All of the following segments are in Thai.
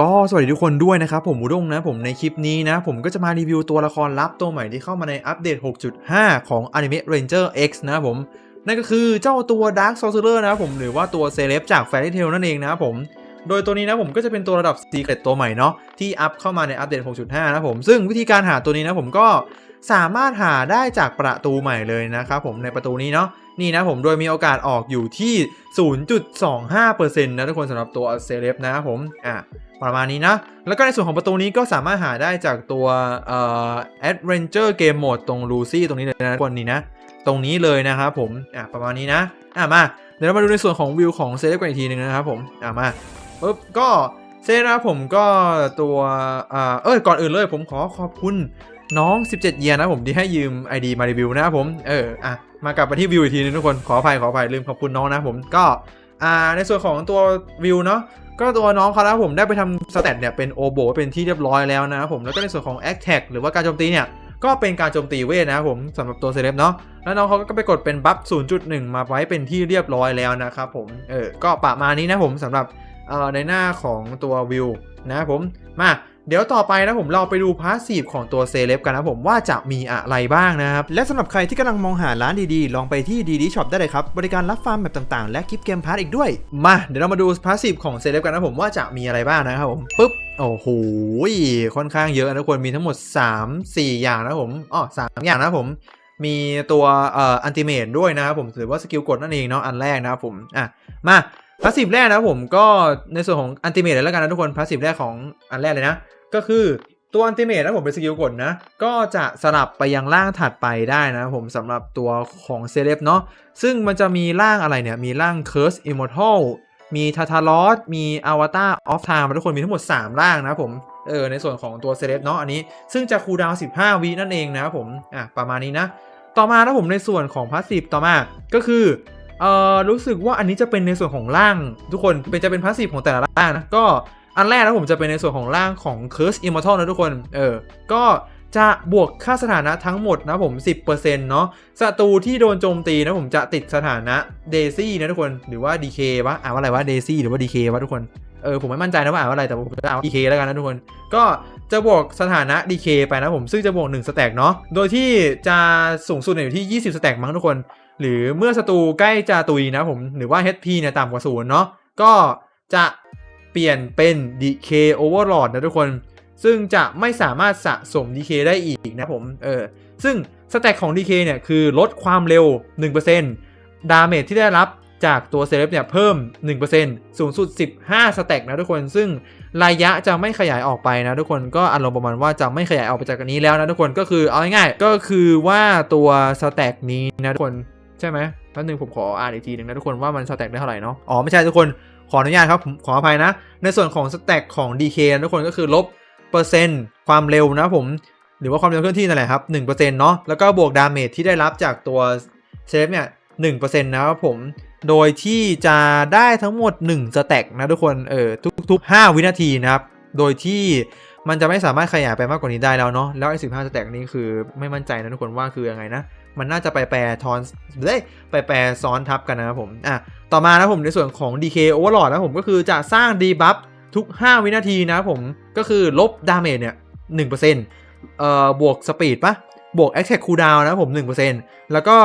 ก็สวัสดีทุกคนด้วยนะครับผมอุดงนะผมในคลิปนี้นะ ผมก็จะมารีวิวตัวละครลับตัวใหม่ที่เข้ามาในอัปเดต 6.5 ของ Anime Ranger X นะผม นั่นก็คือเจ้าตัว Dark Sorcerer นะครับผมหรือว่าตัวเซเลบจาก Fairy Tail นั่นเองนะครับผม โดยตัวนี้นะผมก็จะเป็นตัวระดับ Secret ตัวใหม่เนาะที่อัพเข้ามาในอัปเดต 6.5 นะผม ซึ่งวิธีการหาตัวนี้นะผมก็สามารถหาได้จากประตูใหม่เลยนะครับผมในประตูนี้เนาะนี่นะผมโดยมีโอกาสออกอยู่ที่ 0.25%นะทุกคนสำหรับตัวเซเลบนะครับผมอะประมาณนี้นะ แล้วก็ในส่วนของประตูนี้ก็สามารถหาได้จากตัวเอ่อ Adventure Game Mode ตรง Lucy ตรงนี้เลยนะทุกคนนี่นะ ตรงนี้เลยนะครับผมอะประมาณนี้นะอะมาเดี๋ยวเรามาดูในส่วนของวิวของเซเลบกันอีกทีหนึงนะครับผมอะมา ปุ๊บก็เซนะผมก็ตัวอ่าเอ้ยก่อนอื่นเลยผมขอขอบคุณน้อง 17 เยียนะผมที่ให้ยืม ID มารีวิวนะผมเอออะมากลับมาที่วิวอีกทีนึงทุกคนขออภัยขออภัยลืมขอบคุณน้องนะผมก็อ่าในส่วนของตัววิวเนาะก็ตัวน้องเขาแล้วผมได้ไปทำสเตตเนี่ยเป็นโอโบเป็นที่เรียบร้อยแล้วนะครับผมแล้วก็ในส่วนของ a c t a c หรือว่าการโจมตีเนี่ยก็เป็นการโจมตีเวทนะครับผมสำหรับตัวเซเลบเนาะแล้วน้องเขาก็ไปกดเป็นบัฟ 0.1 มาไว้เป็นที่เรียบร้อยแล้วนะครับผมเออก็ประมาณนี้นะผมสำหรับ ในหน้าของตัววิวนะครับผมมาเดี๋ยวต่อไปนะผมเราไปดูพาสซีฟของตัวเซเลบกันนะผมว่าจะมีอะไรบ้างนะครับ และสำหรับใครที่กำลังมองหาร้านดีๆ ลองไปที่ดีดีช็อปได้เลยครับ บริการรับฟาร์มแบบต่างๆ และกิฟต์เกมพาร์ทอีกด้วย มาเดี๋ยวเรามาดูพาสซีฟของเซเลบกันนะผมว่าจะมีอะไรบ้างนะครับผมปุ๊บโอ้โหค่อนข้างเยอะนะทุกคนมีทั้งหมด 3 4 อย่างนะผมอ๋อสามอย่างนะผมมีตัวเอ่ออันติเมตด้วยนะครับผมหรือว่าสกิลกดนั่นเองเนาะอันแรกนะครับผมอะมา พาสซีฟแรกนะผมก็ในส่วนของอันติเมตเลยแล้วกันนะทุกคนพาสซีฟแรกของอันแรกเลยนะ ก็คือตัวอันติเมตนะผมเป็นสกิลกดนะ ก็จะสลับไปยังร่างถัดไปได้นะผมสำหรับตัวของเซเลบเนาะซึ่งมันจะมีร่างอะไรเนี่ย มีร่าง Curse Immortal มีทาทารอสมีอวตารออฟไทม์ทุกคนมีทั้งหมด 3 ร่างนะผมเออในส่วนของตัวเซเลบเนาะอันนี้ ซึ่งจะคูลดาวน์15 วินั่นเองนะผมอะประมาณนี้นะ ต่อมานะผมในส่วนของพาสซีฟต่อมาก็คือ เอ่อรู้สึกว่าอันนี้จะเป็นในส่วนของร่าง ทุกคนเป็นจะเป็นพาสซีฟของแต่ละร่างนะก็อันแรกนะผมจะเป็นในส่วนของร่างของ Curse Immortal นะทุกคน เออ ก็จะบวกค่าสถานะทั้งหมดนะผม 10%เนาะศัตรูที่โดนโจมตีนะผมจะติดสถานะ Daisy นะทุกคน หรือว่า DK วะอ่านว่าอะไรวะ Daisy หรือว่า DK วะทุกคน เออผมไม่มั่นใจนะว่าอ่านว่าอะไรแต่ผมจะเอา DK แล้วกันนะทุกคน ก็จะบวกสถานะ DK ไปนะผมซึ่งจะบวก1สแต็กเนาะ โดยที่จะสูงสุดอยู่ที่ 20สแต็กมั้งทุกคน หรือเมื่อศัตรูใกล้จะตุยนะผมหรือว่า HP เนี่ยต่ำกว่าศูนย์เนาะก็จะเปลี่ยนเป็น DK Overlord นะทุกคน ซึ่งจะไม่สามารถสะสม DK ได้อีกนะผมเออซึ่งสแต็กของ DK เนี่ยคือลดความเร็ว 1%ดาเมจที่ได้รับจากตัวเซเลบเนี่ยเพิ่ม 1%สูงสุด 15 สแต็กนะทุกคน ซึ่งระยะจะไม่ขยายออกไปนะทุกคนก็อารมณ์ประมาณว่าจะไม่ขยายออกไปจากอันนี้แล้วนะทุกคนก็คือเอาง่ายๆก็คือว่าตัวสแต็กนี้นะทุกคน ใช่ไหมแป๊บนึงผมขออ่านอีกทีหนึ่งนะทุกคนว่ามันสแต็กได้เท่าไหร่เนาะ อ๋อไม่ใช่ทุกคนขออนุญาตครับผมขออภัยนะ ในส่วนของสแต็กของ DK นะทุกคนก็คือลบเปอร์เซ็นต์ความเร็วนะผม หรือว่าความเร็วเคลื่อนที่นั่นแหละครับ1%เนาะแล้วก็บวกดาเมจที่ได้รับจากตัวเซฟเนี่ย1%นต์นะครับผม โดยที่จะได้ทั้งหมด1สแต็กนะทุกคน เออทุกๆ 5 วินาทีนะครับ โดยที่มันจะไม่สามารถขยายไปมากกว่านี้ได้แล้วเนาะ แล้วไอ้15สแต็กนี้คือไม่มั่นใจนะทุกคนว่าคือยังไงนะ มันน่าจะไปแปรทอนเด้ยไปแปรซ้อนทับกันนะครับผมอะต่อมานะผมในส่วนของ DK Overlord นะผมก็คือจะสร้างดีบัฟทุก 5 วินาทีนะผมก็คือลบดาเมจเนี่ย1%เอ่อบวกสปีดปะบวก Attack Cooldown นะครับผม 1%แล้วก็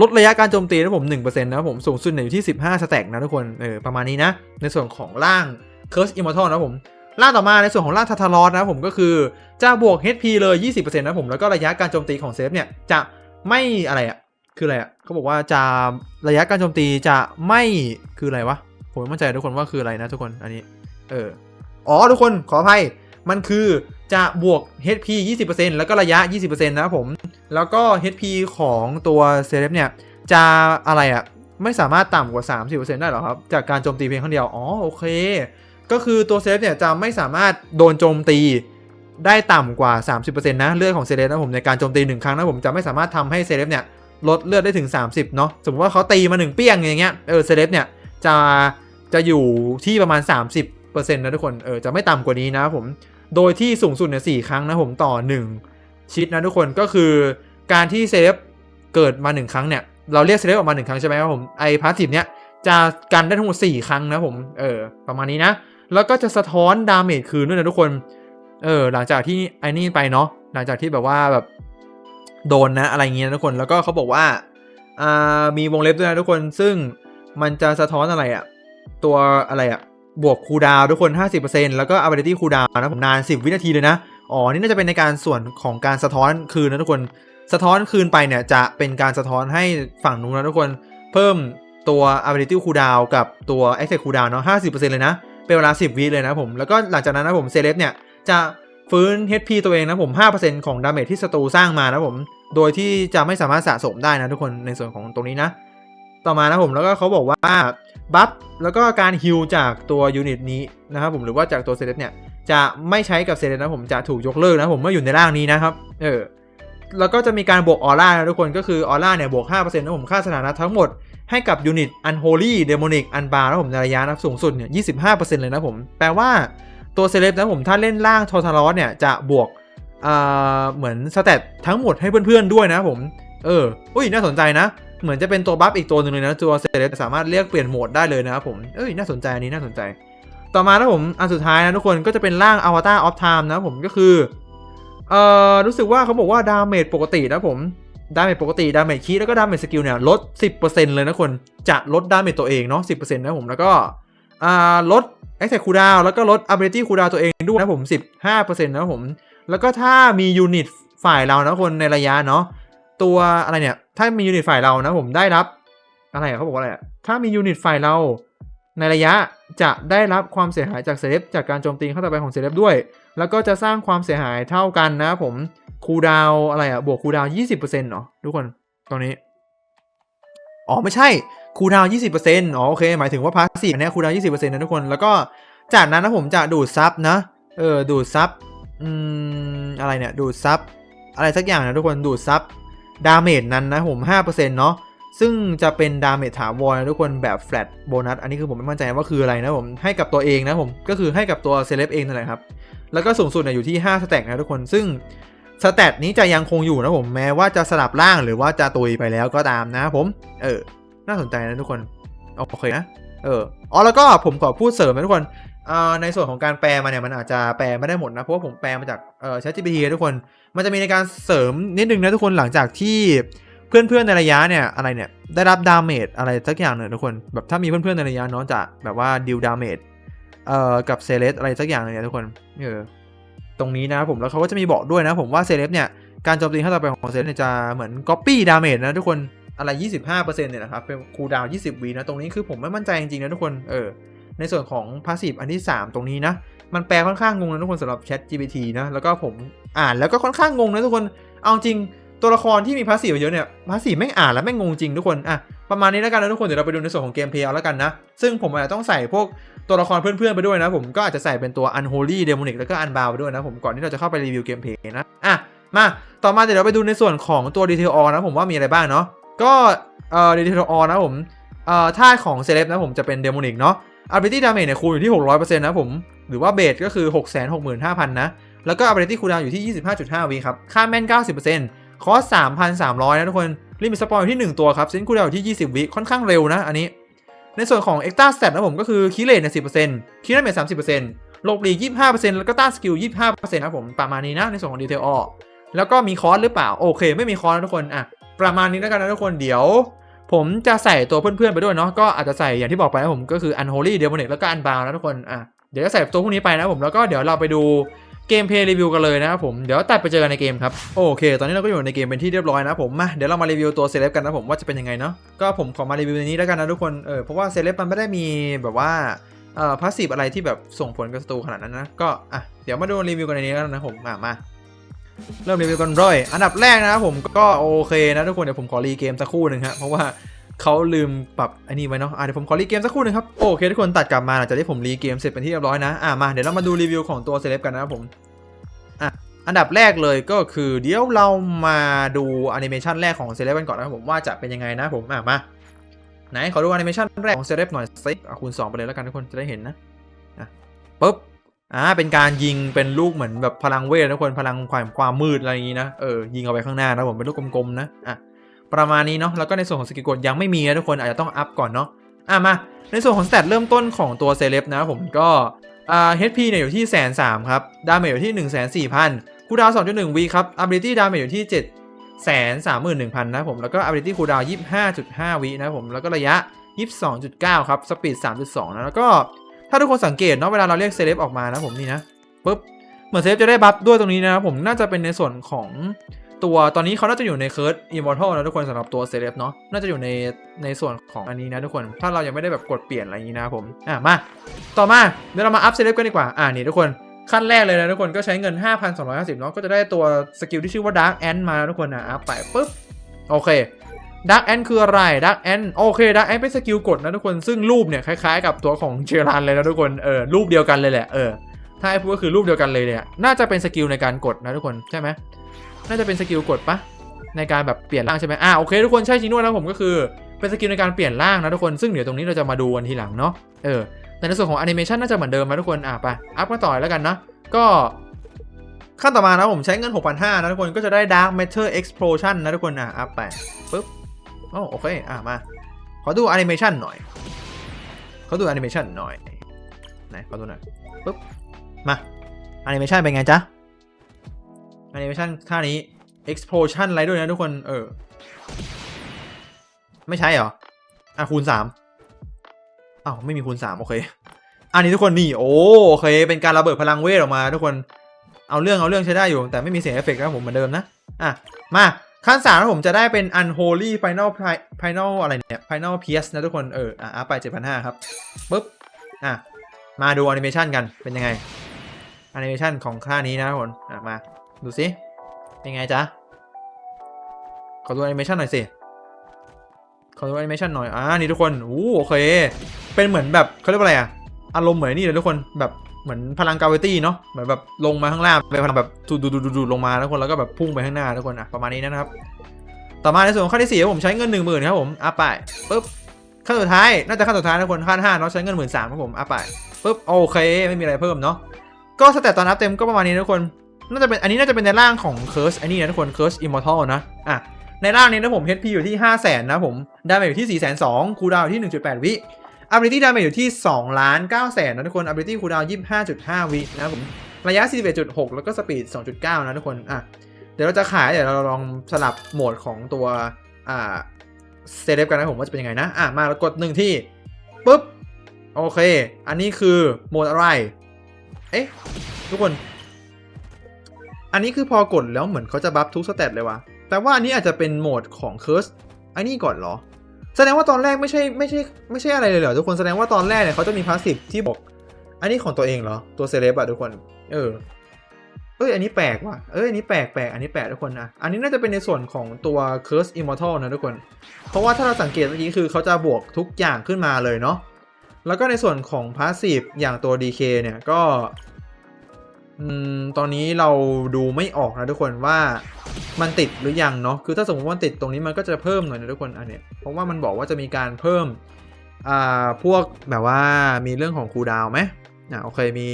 ลดระยะการโจมตีนะผม 1%นะผมสูงสุดอยู่ที่ 15 สแต็กนะทุกคนเออประมาณนี้นะ ในส่วนของร่าง Curse Immortal นะผมร่างต่อมาในส่วนของร่างทาทารอสนะผมก็คือจะบวก HP เลย 20%นะครับผมแล้วก็ระยะการโจมตีของเซฟเนี่ยจะ ไม่อะไรอะคืออะไรอะเขาบอกว่าจะระยะการโจมตีจะไม่คืออะไรวะ ผมไม่มั่นใจทุกคนว่าคืออะไรนะทุกคนอันนี้ เออ อ๋อทุกคนขออภัย มันคือจะบวก HP 20%แล้วก็ระยะ 20%นะครับผม แล้วก็ HP ของตัวเซเลบเนี่ย จะอะไรอะไม่สามารถต่ำกว่า 30%ได้หรอครับ จากการโจมตีเพียงครั้งเดียว อ๋อ โอเค ก็คือตัวเซเลบเนี่ยจะไม่สามารถโดนโจมตี ได้ต่ำกว่า 30%นะเลือดของเซเลบนะผมในการโจมตีหนึ่งครั้งนะผมจะไม่สามารถทำให้เซเลบเนี่ยลดเลือดได้ถึง 30เนาะสมมติว่าเขาตีมาหนึ่งเปี้ยงอย่างเงี้ยเออเซเลบเนี่ยจะจะอยู่ที่ประมาณ 30%นะทุกคนเออจะไม่ต่ำกว่านี้นะผมโดยที่สูงสุดเนี่ยสครั้งนะผมต่อ 1 ชิดนะทุกคนก็คือการที่เซเลบเกิดมา 1 ครั้งเนี่ยเราเรียกเซเลบออกมา 1 ครั้งใช่ไหมครับผมไอพาสซีฟเนี่ยจะกันได้ทั้งหมด4ครั้งนะผมเออประมาณนี้นะแล้วก็จะสะท้อนดาเมจคืนด้วยนะทุกคน เออหลังจากที่ไอ้นี่ไปเนาะหลังจากที่แบบว่าแบบโดนนะอะไรเงี้ยทุกคนแล้วก็เขาบอกว่าอ่ามีวงเล็บด้วยนะทุกคนซึ่งมันจะสะท้อนอะไรอะตัวอะไรอะบวกคูดาวทุกคน 50%แล้วก็ ability คูดาวนะผมนาน 10 วินาทีเลยนะ อ๋อ นี่น่าจะเป็นในการส่วนของการสะท้อนคืนนะทุกคน สะท้อนคืนไปเนี่ยจะเป็นการสะท้อนให้ฝั่งนู้นนะทุกคน เพิ่มตัว ability cooldown กับตัว attack cooldown เนาะ 50%เลยนะ เป็นเวลา 10 วิเลยนะผม แล้วก็หลังจากนั้นนะผมเซเลบเนี่ย จะฟื้น HP ตัวเองนะผม 5%ของดาเมจที่ศัตรูสร้างมานะผม โดยที่จะไม่สามารถสะสมได้นะทุกคนในส่วนของตรงนี้นะ ต่อมานะผมแล้วก็เขาบอกว่าบัฟแล้วก็การฮิลจากตัวยูนิตนี้นะครับผมหรือว่าจากตัวเซเลบเนี่ยจะไม่ใช้กับเซเลบนะผมจะถูกยกเลิกนะผมเมื่ออยู่ในร่างนี้นะครับ เออแล้วก็จะมีการบวกออร่านะทุกคนก็คือออร่าเนี่ยบวก 5%นะผมค่าสถานะทั้งหมดให้กับยูนิตอันโฮลี่เดโมนิกอันบาร์นะผมในระยะนะสูงสุดเนี่ย25%เลยนะผม แปลว่า ตัวเซเลบนะผมถ้าเล่นล่างทอทารอสเนี่ยจะบวกอ่าเหมือนสเตตทั้งหมดให้เพื่อนๆด้วยนะผมเอออุ้ยน่าสนใจนะ เหมือนจะเป็นตัวบัฟอีกตัวหนึ่งเลยนะตัวเซเลบสามารถเรียกเปลี่ยนโหมดได้เลยนะครับผมเอ้ยน่าสนใจอันนี้น่าสนใจ ต่อมานะผมอันสุดท้ายนะทุกคนก็จะเป็นร่างอวตารออฟไทม์นะผมก็คือเอ่อรู้สึกว่าเขาบอกว่าดาเมจปกตินะผมดาเมจปกติดาเมจคีแล้วก็ดาเมจสกิลเนี่ยลด 10%เลยนะคนจะลดดาเมจตัวเองเนาะ10%นะผมแล้วก็อ่าลด a t t a c k cooldown แล้วก็ลด ability cooldown ตัวเองด้วยนะผม 15%นะผม แล้วก็ถ้ามียูนิตฝ่ายเรานะคนในระยะเนาะตัวอะไรเนี่ย ถ้ามียูนิตฝ่ายเรานะผมได้รับอะไรเขาบอกว่าอะไรถ้ามียูนิตฝ่ายเราในระยะจะได้รับความเสียหายจากเซเลบจากการโจมตีเข้าต่อไปของเซเลบด้วย แล้วก็จะสร้างความเสียหายเท่ากันนะผมคูดาวอะไรอะบวกคูดาวน์20%เนาะทุกคนตรงนี้ อ๋อไม่ใช่ คูดาวน์20%อ๋อโอเค หมายถึงว่าพาสซีฟเนี่ยคูดาวน์20%นะทุกคน แล้วก็จากนั้นนะผมจะดูดซับนะ เออ ดูดซับ อืม อะไรเนี่ย ดูดซับ อะไรสักอย่างนะทุกคน ดูดซับ ดาเมจนั้นนะผม5%เปอร์เซ็นต์เนาะ ซึ่งจะเป็นดาเมจถาวรนะทุกคนแบบแฟลตโบนัส อันนี้คือผมไม่มั่นใจว่าคืออะไรนะผม ให้กับตัวเองนะผม ก็คือให้กับตัวเซเลบเองนั่นแหละครับ แล้วก็สูงสุดเนี่ยอยู่ที่5สแต็กนะทุกคน ซึ่งสแตทนี้จะยังคงอยู่นะผม แม้ว่าจะสลับร่างหรือว่าจะตุยไปแล้วก็ตามนะผม เออ น่าสนใจนะทุกคนโอเคนะเอออ๋อแล้วก็ผมขอพูดเสริมนะทุกคนในส่วนของการแปลมาเนี่ยมันอาจจะแปลไม่ได้หมดนะ เพราะว่าผมแปลมาจากเอ่อ ChatGPT ทุกคน มันจะมีในการเสริมนิดนึงนะทุกคนหลังจากที่เพื่อนๆในระยะเนี่ยอะไรเนี่ยได้รับดาเมจอะไรสักอย่างหนึ่งทุกคนแบบถ้ามีเพื่อนๆในระยะเนาะจะแบบว่าดิวดาเมจเอ่อกับเซเลสอะไรสักอย่างหนึงเนี่ยทุกคนเออตรงนี้นะครับผมแล้วเขาก็จะมีบอกด้วยนะผมว่าเซเลสเนี่ยการโจมตีขั้นต่อไปของเซเลสเนี่ยจะเหมือนก๊อปปี้ดาเมจนะทุกคน อะไร 25%เนี่ยนะครับ เป็นคูลดาวน์20วีนะ ตรงนี้คือผมไม่มั่นใจจริงๆนะทุกคน เออ ในส่วนของพาสซีฟอันที่ 3 ตรงนี้นะ มันแปลค่อนข้างงงนะทุกคนสำหรับ Chat GPT นะ แล้วก็ผมอ่านแล้วก็ค่อนข้างงงนะทุกคน เอาจริงตัวละครที่มีพาสซีฟเยอะเนี่ยพาสซีฟแม่อ่านแล้วแม่งงจริงทุกคน อะ ประมาณนี้แล้วกันนะทุกคน เดี๋ยวเราไปดูในส่วนของเกมเพลย์เอาแล้วกันนะ ซึ่งผมอาจจะต้องใส่พวกตัวละครเพื่อนๆไปด้วยนะ ผมก็อาจจะใส่เป็นตัว Unholy Demonic แล้วก็ Unbound ไปด้วยนะผมก่อนที่เราจะเข้าไปรีวิวเกมเพลย์นะ อะ มา ต่อมาเดี๋ยวเราไปดูในส่วนของตัว Detail All นะผมว่ามีอะไรบ้างเนาะ ก็เอ่อ Detail All นะผมเอ่อท่าของเซเลบนะผมจะเป็น Demonic เนาะ ability damage เนี่ยคูณอยู่ที่ 600%นะผม หรือว่าเบสก็คือ 665,000 นะ แล้วก็ ability cooldown อยู่ที่ 25.5 วิครับ ค่าแม่น 90%คอส 3,300 นะทุกคน ลิมิตสปอยอยู่ที่ 1 ตัวครับเซนคูลดาวอยู่ที่ 20 วิ ค่อนข้างเร็วนะอันนี้ ในส่วนของ extra stat นะผมก็คือคีเลตเนี่ย10%คีเลตเมท30%โลกลี25%แล้วก็ต้านสกิล25%นะผมประมาณนี้นะในส่วนของดีเทลออแล้วก็มีคอสหรือเปล่าโอเค ไม่มีคอสนะทุกคนอะ ประมาณนี้แล้วกันนะทุกคนเดี๋ยว ผมจะใส่ตัวเพื่อนๆไปด้วยเนาะก็อาจจะใส่อย่างที่บอกไปนะผมก็คือ Unholy Demonic แล้วก็ Unbound นะทุกคนอะเดี๋ยวจะใส่ตัวพวกนี้ไปนะผมแล้วก็เดี๋ยวเราไปดูเกมเพลย์รีวิวกันเลยนะครับผมเดี๋ยวตัดไปเจอกันในเกมครับโอเค ตอนนี้เราก็อยู่ในเกมเป็นที่เรียบร้อยนะผมมาเดี๋ยวเรามารีวิวตัวเซเลบกันนะผมว่าจะเป็นยังไงเนาะก็ผมขอมารีวิวในนี้แล้วกันนะทุกคนเออเพราะว่าเซเลบมันไม่ได้มีแบบว่าเอ่อพาสซีฟอะไรที่แบบส่งผลกับศัตรูขนาดนั้นนะก็อะเดี๋ยวมาดูรีวิวกันในนี้แล้วกันนะผมมามา เริ่มรีวิวกันเลยอันดับแรกนะครับผมก็โอเคนะทุกคนเดี๋ยวผมขอรีเกมสักครู่หนึ่งฮะเพราะว่าเขาลืมปรับอันนี้ไว้เนาะอะเดี๋ยวผมขอรีเกมสักครู่หนึงครับ โอเคทุกคนตัดกลับมาหลังจากที่ผมรีเกมเสร็จเป็นที่เรียบร้อยนะ อะมาเดี๋ยวเรามาดูรีวิวของตัวเซเลบกันนะครับผม อะอันดับแรกเลยก็คือเดี๋ยวเรามาดูแอนิเมชันแรกของเซเลบกันก่อนนะครับผมว่าจะเป็นยังไงนะผมอะมาไหนขอดูแอนิเมชันแรกของเซเลบหน่อยสิคูณ2ไปเลยแล้วกันทุกคนจะได้เห็นนะอะปุ๊บ อ่าเป็นการยิงเป็นลูกเหมือนแบบพลังเวทนะทุกคนพลังความความมืดอะไรอย่างงี้นะเออยิงเอาไปข้างหน้านะผมเป็นลูกกลมๆนะอะประมาณนี้เนาะแล้วก็ในส่วนของสกิลกดยังไม่มีนะทุกคนอาจจะต้องอัพก่อนเนาะอะมาในส่วนของสแตทเริ่มต้นของตัวเซเลบนะผมก็อ่า HP เนี่ยอยู่ที่แสนสามครับดาเมจอยู่ที่หนึ่งแสนสี่พันคูดาวสองจุดหนึ่งวีครับ ability ดาเมจอยู่ที่เจ็ดแสนสามหมื่นหนึ่งพันนะผมแล้วก็ ability คูดาวยี่ห้าจุดห้าวินะผมแล้วก็ระยะยี่สิบสองจุดเก้าครับสปีดสามจุดสองนะแล้วก็ ถ้าทุกคนสังเกตเนาะเวลาเราเรียกเซเลบออกมานะผมนี่นะปุ๊บเหมือนเซเลบจะได้บัฟด้วยตรงนี้นะครับผมน่าจะเป็นในส่วนของตัวตอนนี้เขาน่าจะอยู่ในเคิร์ดอิมมอร์ทัลนะทุกคนสำหรับตัวเซเลบเนาะน่าจะอยู่ในในส่วนของอันนี้นะทุกคน ถ้าเรายังไม่ได้แบบกดเปลี่ยนอะไรนี้นะผมอะมาต่อมาเดี๋ยวเรามาอัพเซเลบกันดีกว่าอ่านี่ทุกคนขั้นแรกเลยนะทุกคนก็ใช้เงิน 5,250เนาะก็จะได้ตัวสกิลที่ชื่อว่า Dark Ant มานะทุกคนอะอัพไปปุ๊บโอเค Dark Ant คืออะไร Dark Ant โอเค Dark Ant เป็นสกิลกดนะทุกคนซึ่งรูปเนี่ยคล้ายๆกับตัวของเจรันเลยนะทุกคนเออรูปเดียวกันเลยแหละเออถ้าให้พูดก็คือรูปเดียวกันเลยเนี่ยน่าจะเป็นสกิลในการกดนะทุกคนใช่ไหมน่าจะเป็นสกิลกดปะในการแบบเปลี่ยนร่างใช่ไหมอ่าโอเคทุกคนใช่จริงด้วยนะผมก็คือเป็นสกิลในการเปลี่ยนร่างนะทุกคนซึ่งเดี๋ยวตรงนี้เราจะมาดูกันทีหลังเนาะเออแต่ในส่วนของแอนิเมชันน่าจะเหมือนเดิมนะทุกคนอะไปอัพมาต่อแล้วกันนะก็ขั้นต่อมานะผมใช้เงิน 6,500นะทุกคนก็จะได้ Dark Matter Explosion นะทุกคนอะอัพไปปึ๊บ โอ้โอเค อะ มา ขอดูแอนิเมชันหน่อย ขอดูแอนิเมชันหน่อย ไหน ขอดูหน่อย ปึ๊บ มาแอนิเมชันเป็นไงจ๊ะแอนิเมชันท่านี้ explosion อะไรด้วยนะทุกคน เออ ไม่ใช่เหรอ อะ คูณสามอ้าว ไม่มีคูณสามโอเค อันนี้ทุกคนนี่ โอ้โอเค เป็นการระเบิดพลังเวทออกมา ทุกคน เอาเรื่องเอาเรื่องใช้ได้อยู่ แต่ไม่มีเสียงเอฟเฟกต์นะครับผมเหมือนเดิมนะ อะ มา ขั้นสามผมจะได้เป็น unholy final final อะไรเนี่ย final pierce นะทุกคน เออ อะไปเจ็ดพันห้าครับปุ๊บ อะ มาดูแอนิเมชันกัน เป็นยังไงแอนิเมชันของค่านี้นะทุกคน อะ มา ดูสิ เป็นไงจ๊ะ ขอดูแอนิเมชันหน่อยสิ ขอดูแอนิเมชันหน่อย อ่า นี่ทุกคน อู้โอเค เป็นเหมือนแบบเขาเรียกว่าอะไรอะอารมณ์เหมือนนี่เลยทุกคน แบบ เหมือนพลังกา v ิตี้เนาะเหมือนแบบลงมาข้างล่างเป็นพลังแบบดูดูดูดูลงมาทุกคนแล้วก็แบบพุ่งไปข้างหน้าทุกคนอะประมาณนี้นะครับ ต่อมาในส่วนของขั้นที่สี่ผมใช้เงินหนึ่งหมื่นครับผมอะไปปุ๊บขั้นสุดท้ายน่าจะขั้นสุดท้ายนะทุกคนขั้นห้าเนาะใช้เงินหมื่นสามครับผมอะไปปุ๊บโอเคไม่มีอะไรเพิ่มเนาะก็สเตตตอนนับเต็มก็ประมาณนี้ทุกคนน่าจะเป็นอันนี้น่าจะเป็นในร่างของ Curse อันนี้นะทุกคน Curse Immortal นะอะในร่างนี้นะผม HP อยู่ที่ 5 0 0 0 0นนะผมดาเมจอยู่ที่ 4 2 0 0 0คูลดาวน์อยู่ที่ 1.8 วิ Ability ดาเมจอยู่ที่2ล้าน9แสนนะทุกคน Ability คูดาวน์25.5 วินะครับผมระยะ 41.6 แล้วก็สปีด 2.9 นะทุกคนอะเดี๋ยวเราจะขายเดี๋ยวเราลองสลับโหมดของตัวอ่าเซเลบกันนะผมว่าจะเป็นยังไงนะอะมากดหนึ่งที่ปุ๊บโอเค อันนี้คือโหมดอะไร เอ๊ะ ทุกคน อันนี้คือพอกดแล้วเหมือนเขาจะบัฟทุกสเตตเลยว่ะแต่ว่าอันนี้อาจจะเป็นโหมดของเคิร์สอันนี้ก่อนเหรอ แสดงว่าตอนแรกไม่ใช่ไม่ใช่ไม่ใช่อะไรเลยเหรอทุกคนแสดงว่าตอนแรกเนี่ยเขาจะมีพาสซีฟที่บอก อันนี้ของตัวเองเหรอตัวเซเลบอะทุกคน เออเอ้ยอันนี้แปลกว่ะเอ้ยอันนี้แปลกแปลกอันนี้แปลกทุกคนนะอันนี้น่าจะเป็นในส่วนของตัว Curse Immortal นะทุกคน เพราะว่าถ้าเราสังเกตเมื่อกี้คือเขาจะบวกทุกอย่างขึ้นมาเลยเนาะแล้วก็ในส่วนของพาสซีฟอย่างตัว DK เนี่ยก็อืมตอนนี้เราดูไม่ออกนะทุกคนว่า มันติดหรือยังเนาะคือถ้าสมมติว่ามันติดตรงนี้มันก็จะเพิ่มหน่อยนะทุกคนอันเนี้ยเพราะว่ามันบอกว่าจะมีการเพิ่มอ่าพวกแบบว่ามีเรื่องของคูดาวไหมอ่าโอเคมี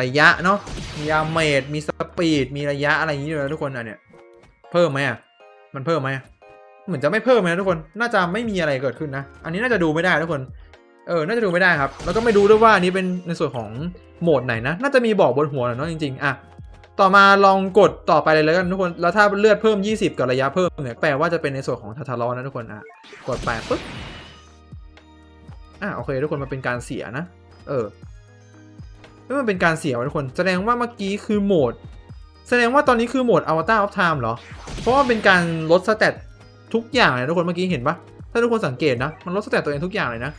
ระยะเนาะมียาเมดมีสปีดมีระยะอะไรอย่างนี้ด้วยนะทุกคนอันเนี้ยเพิ่มไหมอะมันเพิ่มไหมเหมือนจะไม่เพิ่มนะทุกคนน่าจะไม่มีอะไรเกิดขึ้นนะ อันนี้น่าจะดูไม่ได้ทุกคนเออ น่าจะดูไม่ได้ครับ แล้วก็ไม่รู้ด้วยว่าอันนี้เป็นในส่วนของโหมดไหนนะ น่าจะมีบอกบนหัวหน่อเนาะจริงๆ อะ ต่อมาลองกดต่อไปเลยแล้วกันทุกคน แล้วถ้าเลือดเพิ่ม 20 กับระยะเพิ่มเนี่ย แปลว่าจะเป็นในส่วนของทาทารอนนะทุกคนอะ กดไปปุ๊บ อะโอเค ทุกคนมันเป็นการเสียนะ เออไม่มันเป็นการเสียวะทุกคน แสดงว่าเมื่อกี้คือโหมด แสดงว่าตอนนี้คือโหมด Avatar of Time เหรอ เพราะว่าเป็นการลดสเตตทุกอย่างเลยทุกคนเมื่อกี้เห็นปะถ้าทุกคนสังเกตนะ มันลดสเตตตัวเองทุกอย่างเลยนะ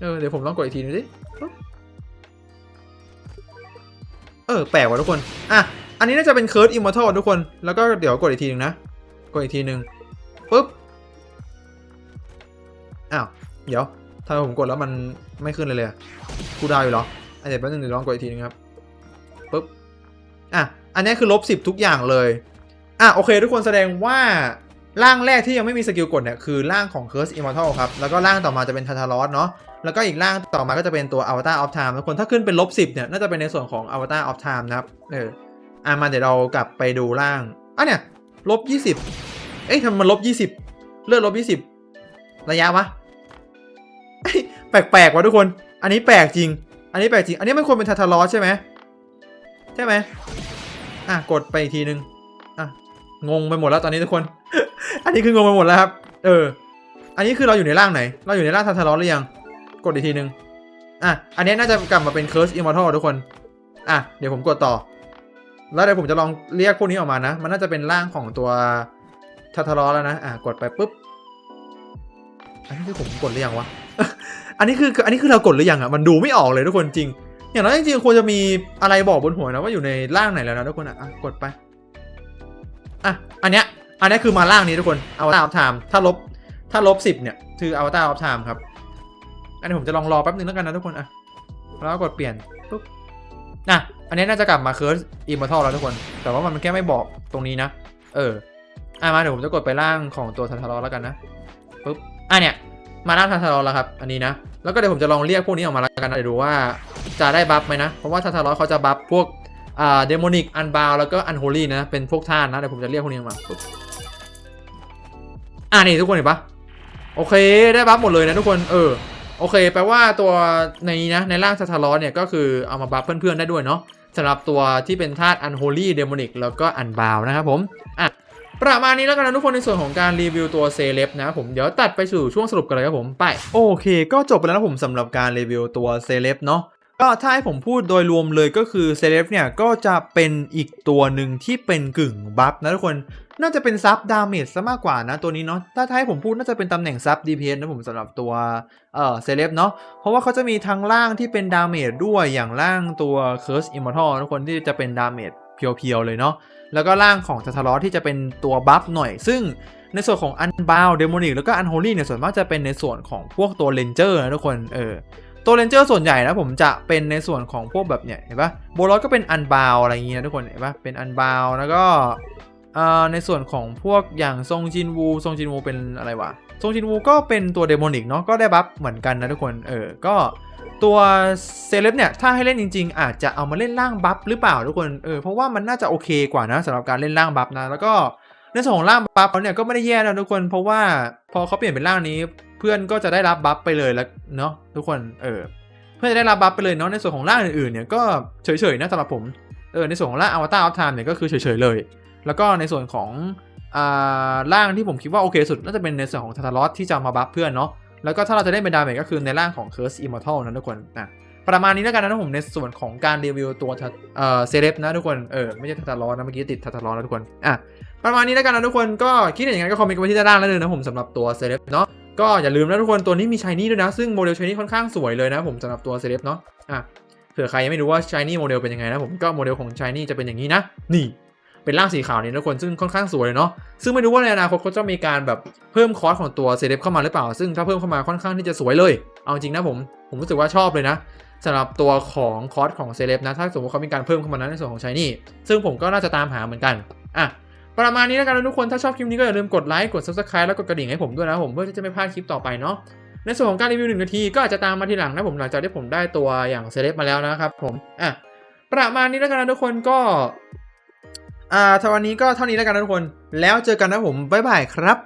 เออเดี๋ยวผมลองกดอีกทีนึงดิ เออแปลกว่ะทุกคน อะ อันนี้น่าจะเป็นเคิร์ดอิมมอร์ทัลทุกคน แล้วก็เดี๋ยวกดอีกทีนึงนะ กดอีกทีนึงปุ๊บ อ้าว เดี๋ยวทำไมผมกดแล้วมันไม่ขึ้นเลยเลยกูดาวอยู่เหรออะเดี๋ยวแป๊บนึงเดี๋ยวลองกดอีกทีนึงครับปุ๊บ อะ อันนี้คือลบสิบทุกอย่างเลย อะโอเค ทุกคนแสดงว่าร่างแรกที่ยังไม่มีสกิลกดเนี่ยคือร่างของ Curse Immortal ครับ แล้วก็ร่างต่อมาจะเป็น t a t a r o s เนาะ แล้วก็อีกร่างต่อมาก็จะเป็นตัว Avatar of Time ทุกคนถ้าขึ้นเป็นลบสิบเนี่ยน่าจะเป็นในส่วนของ Avatar of Time นะครับ เออ อะมาเดี๋ยวเรากลับไปดูร่างอะเนี่ยลบยี่สิบเอ้ยทำไมมันลบยี่สิบเลือดลบยี่สิบระยะวะแปลกๆว่ะทุกคน อันนี้แปลกจริง อันนี้แปลกจริง อันนี้มันควรเป็นทาทารอใช่ไหมใช่ไหมอะกดไปอีกทีนึงอะงงไปหมดแล้วตอนนี้ทุกคน อันนี้คืองงไปหมดแล้วครับ เออ อันนี้คือเราอยู่ในร่างไหน เราอยู่ในร่างทาทารอหรือยัง กดอีกทีนึงอะ อันนี้น่าจะกลับมาเป็น Curse Immortal ทุกคน อะ เดี๋ยวผมกดต่อ แล้วเดี๋ยวผมจะลองเรียกพวกนี้ออกมานะ มันน่าจะเป็นร่างของตัวทาทารอแล้วนะ อะ กดไปปุ๊บ อันนี้คือผมกดหรือยังวะ อันนี้คือ อันนี้คือเรากดหรือยังอะ มันดูไม่ออกเลยทุกคนจริง อย่างน้อยจริงๆควรจะมีอะไรบอกบนหัวนะว่าอยู่ในร่างไหนแล้วนะทุกคนอะ กดไป อะ อันเนี้ย อันนี้คือมาร่างนี้ทุกคนอวตารออฟไทม์ถ้าลบ ถ้าลบสิบเนี่ย คืออวตารออฟไทม์ครับ อันนี้ผมจะลองรอแป๊บนึงแล้วกันนะทุกคน อะ แล้วก็กดเปลี่ยน ปุ๊บ อะ อันนี้น่าจะกลับมาเคิร์สอิมมอร์ทัลแล้วทุกคน แต่ว่ามันแค่ไม่บอกตรงนี้นะ เออ อะมาเดี๋ยวผมจะกดไปร่างของตัวทันทารอแล้วกันนะปุ๊บ อะเนี่ย มาร่างทันทารอแล้วครับ อันนี้นะ แล้วก็เดี๋ยวผมจะลองเรียกพวกนี้ออกมาแล้วกันนะเดี๋ยวดูว่าจะได้บัฟไหมนะ เพราะว่าทันทารอเขาจะบัฟพวกอ่าเดโมนิก อันบาวแล้วก็อันโฮลี่นะ เป็นพวกท่านนะ เดี๋ยวผมจะเรียกพวกนี้ออกมาปุ๊บอะนี่ทุกคนเห็นปะโอเค ได้บัฟหมดเลยนะทุกคน เออ โอเค แปลว่าตัวในนี้นะ ในร่างซาทารอเนี่ยก็คือเอามาบัฟเพื่อนๆได้ด้วยเนาะ สำหรับตัวที่เป็นธาตุอันโฮลี่เดโมนิกแล้วก็อันบาวนะครับผมอะประมาณนี้แล้วกันนะทุกคนในส่วนของการรีวิวตัวเซเลบนะครับผมเดี๋ยวตัดไปสู่ช่วงสรุปกันเลยครับผมไป โอเค ก็จบไปแล้วนะผมสำหรับการรีวิวตัวเซเลบเนาะ ก็ถ้าให้ผมพูดโดยรวมเลยก็คือเซเลบเนี่ยก็จะเป็นอีกตัวหนึ่งที่เป็นกึ่งบัฟนะทุกคนน่าจะเป็นซับดาเมจซะมากกว่านะตัวนี้เนาะถ้าถ้าให้ผมพูดน่าจะเป็นตำแหน่งซับ DPS นะผมสำหรับตัวเออเซเลบเนาะเพราะว่าเขาจะมีทั้งล่างที่เป็นดาเมจด้วยอย่างล่างตัว Curse Immortal ทุกคนที่จะเป็นดาเมจเพียวๆเลยเนาะแล้วก็ล่างของทัทารอสที่จะเป็นตัวบัฟหน่อย ซึ่งในส่วนของอันบาวเดโมนิกแล้วก็อันโฮลี่เนี่ยส่วนมากจะเป็นในส่วนของพวกตัวเลนเจอร์นะทุกคนเออ ตัวเลนเจอร์ส่วนใหญ่นะผมจะเป็นในส่วนของพวกแบบเนี่ยเห็นปะโบลอสก็เป็นอันบาวอะไรอย่างเงี้ยนะทุกคนเห็นปะเป็นอันบาวแล้วก็ในส่วนของพวกอย่างซงจินวูซงจินวูเป็นอะไรวะซงจินวูก็เป็นตัวเดโมนิกเนาะก็ได้บัฟเหมือนกันนะทุกคนเออก็ตัวเซเลบเนี่ยถ้าให้เล่นจริง ๆ อาจจะเอามาเล่นล่างบัฟหรือเปล่าทุกคนเออเพราะว่ามันน่าจะโอเคกว่านะสำหรับการเล่นล่างบัฟนะแล้วก็ในส่วนของล่างบัฟเขาเนี่ยก็ไม่ได้แย่นะทุกคน เพราะว่าพอเขาเปลี่ยนเป็นล่างนี้ พื่อนก็จะได้รับบัฟไปเลยแล้วเนาะทุกคนเออเพื่อจะได้รับบัฟไปเลยเนาะในส่วนของร่างอื่นๆเนี่ยก็เฉยๆนะสำหรับผมเออในส่วนของร่างอวตารออฟไทม์เนี่ยก็คือเฉยๆเลย แล้วก็ในส่วนของอ่าร่างที่ผมคิดว่าโอเคสุดน่าจะเป็นในส่วนของทาทารอสที่จะมาบัฟเพื่อนเนาะแล้วก็ถ้าเราจะได้เป็นดาเมจก็คือในร่างของ Curse Immortal นะทุกคนนะประมาณนี้แล้วกันนะผมในส่วนของการรีวิวตัวเอ่อเซเลบนะทุกคนเออไม่ใช่ทาทารอสนะเมื่อกี้ติดทาทารอสนะทุกคนอะประมาณนี้แล้วกันนะทุกคนก็คิดเห็นอย่างไรก็คอมเมนต์กันไว้ที่ด้านล่างได้เลยนะผมสำหรับตัวเซเลบเนาะ ก็อย่าลืมนะทุกคนตัวนี้มีชายนี่ด้วยนะ ซึ่งโมเดลชายนี่ค่อนข้างสวยเลยนะผมสำหรับตัวเซเลบเนาะอะเผื่อใครยังไม่รู้ว่าชายนี่โมเดลเป็นยังไงนะผมก็โมเดลของชายนี่จะเป็นอย่างนี้นะ นี่ เป็นร่างสีขาวนี่นะทุกคนซึ่งค่อนข้างสวยเลยเนาะซึ่งไม่รู้ว่าในอนาคตเขาจะมีการแบบเพิ่มคอสของตัวเซเลบเข้ามาหรือเปล่า ซึ่งถ้าเพิ่มเข้ามาค่อนข้างที่จะสวยเลย เอาจริงนะผมผมรู้สึกว่าชอบเลยนะสำหรับตัวของคอสของเซเลบนะถ้าสมมติเขามีการเพิ่มเข้ามานะในส่วนของชายนี่ซึ่งผมก็น่าจะตามหาเหมือนกันอะ ประมาณนี้แล้วกันนะทุกคน ถ้าชอบคลิปนี้ก็อย่าลืมกดไลค์ กด subscribe แล้วกดกระดิ่งให้ผมด้วยนะผม เพื่อที่จะไม่พลาดคลิปต่อไปเนาะ ในส่วนของการรีวิวหนึ่งนาทีก็อาจจะตามมาทีหลังนะผมหลังจากที่ผมได้ตัวอย่างเซเลบมาแล้วนะครับผม อะ ประมาณนี้แล้วกันนะทุกคนก็ อ่าทวันนี้ก็เท่านี้แล้วกันนะทุกคน แล้วเจอกันนะผม บ๊ายบายครับ